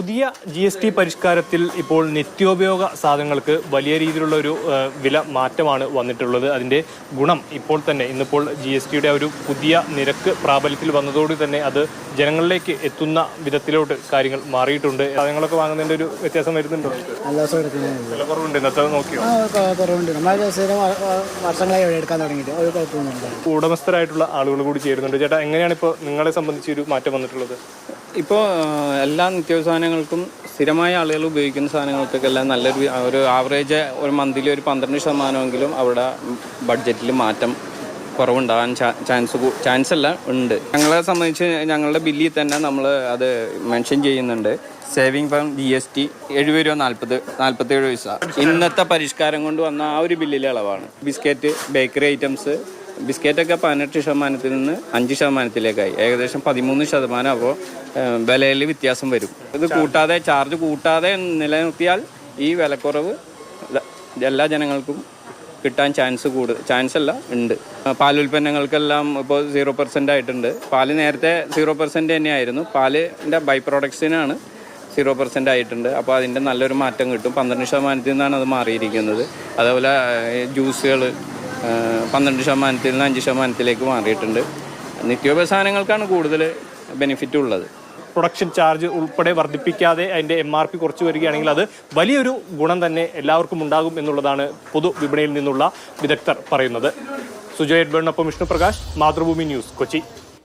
പുതിയ G S T പരിഷ്കാരത്തിൽ ഇപ്പോൾ നിത്യോപയോഗ സാധനങ്ങൾക്ക് വലിയ രീതിയിലുള്ള ഒരു വില മാറ്റമാണ് വന്നിട്ടുള്ളത്. അതിന്റെ ഗുണം ഇപ്പോൾ തന്നെ ഇന്നിപ്പോൾ ജി എസ് ടിയുടെ ഒരു പുതിയ നിരക്ക് പ്രാബല്യത്തിൽ വന്നതോടെ തന്നെ അത് ജനങ്ങളിലേക്ക് എത്തുന്ന വിധത്തിലോട്ട് കാര്യങ്ങൾ മാറിയിട്ടുണ്ട്. സാധനങ്ങളൊക്കെ വാങ്ങുന്നതിന്റെ ഒരു വ്യത്യാസം വരുന്നുണ്ടോ? വില കുറവുണ്ട്. ഇന്നത്തെ നോക്കിയോ? വർഷങ്ങളായി ഇവിടെ എടുക്കാൻ തുടങ്ങിയിട്ട്. ഒരു കുഴപ്പമൊന്നുമില്ല. ഉടമസ്ഥരായിട്ടുള്ള ആളുകൾ കൂടി ചേരുന്നുണ്ട്. ചേട്ടാ എങ്ങനെയാണ് ഇപ്പോൾ നിങ്ങളെ സംബന്ധിച്ച് ഒരു മാറ്റം വന്നിട്ടുള്ളത്? ഇപ്പോൾ എല്ലാ നിത്യോപ സാധനങ്ങൾക്കും സ്ഥിരമായ ആളുകൾ ഉപയോഗിക്കുന്ന സാധനങ്ങൾക്കൊക്കെ നല്ലൊരു ഒരു ആവറേജ് ഒരു മന്ത്ലി ഒരു പന്ത്രണ്ട് ശതമാനമെങ്കിലും അവിടെ ബഡ്ജറ്റിൽ മാറ്റം കുറവുണ്ടാകാൻ ചാൻസ് ചാൻസ് അല്ല ഉണ്ട്. ഞങ്ങളെ സംബന്ധിച്ച് ഞങ്ങളുടെ ബില്ലിൽ തന്നെ നമ്മൾ അത് മെൻഷൻ ചെയ്യുന്നുണ്ട്. Saving from G S T എഴുപത് രൂപ നാൽപ്പത് നാൽപ്പത്തേഴ് പൈസ. ഇന്നത്തെ പരിഷ്കാരം കൊണ്ട് വന്ന ആ ഒരു ബില്ലിലെ അളവാണ്. ബിസ്ക്കറ്റ് ബേക്കറി ഐറ്റംസ് ബിസ്ക്കറ്റൊക്കെ പതിനെട്ട് ശതമാനത്തിൽ നിന്ന് അഞ്ച് ശതമാനത്തിലേക്കായി. ഏകദേശം പതിമൂന്ന് ശതമാനം അപ്പോൾ വിലയിൽ വ്യത്യാസം വരും. ഇത് കൂട്ടാതെ ചാർജ് കൂട്ടാതെ നിലനിർത്തിയാൽ ഈ വിലക്കുറവ് എല്ലാ ജനങ്ങൾക്കും കിട്ടാൻ ചാൻസ് കൂടുതൽ ചാൻസ് അല്ല ഉണ്ട്. പാൽ ഉൽപ്പന്നങ്ങൾക്കെല്ലാം ഇപ്പോൾ സീറോ പെർസെന്റ് ആയിട്ടുണ്ട്. പാൽ നേരത്തെ സീറോ പെർസെന്റ് തന്നെയായിരുന്നു. പാലിന്റെ ബൈ പ്രോഡക്ട്സിനാണ് സീറോ പെർസെന്റ് ആയിട്ടുണ്ട്. അപ്പോൾ അതിന്റെ നല്ലൊരു മാറ്റം കിട്ടും. പന്ത്രണ്ട് ശതമാനത്തിൽ നിന്നാണ് അത് മാറിയിരിക്കുന്നത്. അതേപോലെ ജ്യൂസുകൾ പന്ത്രണ്ട് ശതമാനത്തിൽ നിന്ന് അഞ്ച് ശതമാനത്തിലേക്ക് മാറിയിട്ടുണ്ട്. നിത്യോപയോഗ സാധനങ്ങൾക്കാണ് കൂടുതൽ ബെനിഫിറ്റ് ഉള്ളത്. പ്രൊഡക്ഷൻ ചാർജ് ഉൾപ്പെടെ വർദ്ധിപ്പിക്കാതെ അതിന്റെ എം ആർ പി കുറച്ച് വരികയാണെങ്കിൽ അത് വലിയൊരു ഗുണം തന്നെ എല്ലാവർക്കും ഉണ്ടാകും എന്നുള്ളതാണ് പൊതുവിപണിയിൽ നിന്നുള്ള വിദഗ്ധർ പറയുന്നത്. സുജയ് എഡ്ബേണിനൊപ്പം വിഷ്ണു പ്രകാശ് മാതൃഭൂമി ന്യൂസ് കൊച്ചി.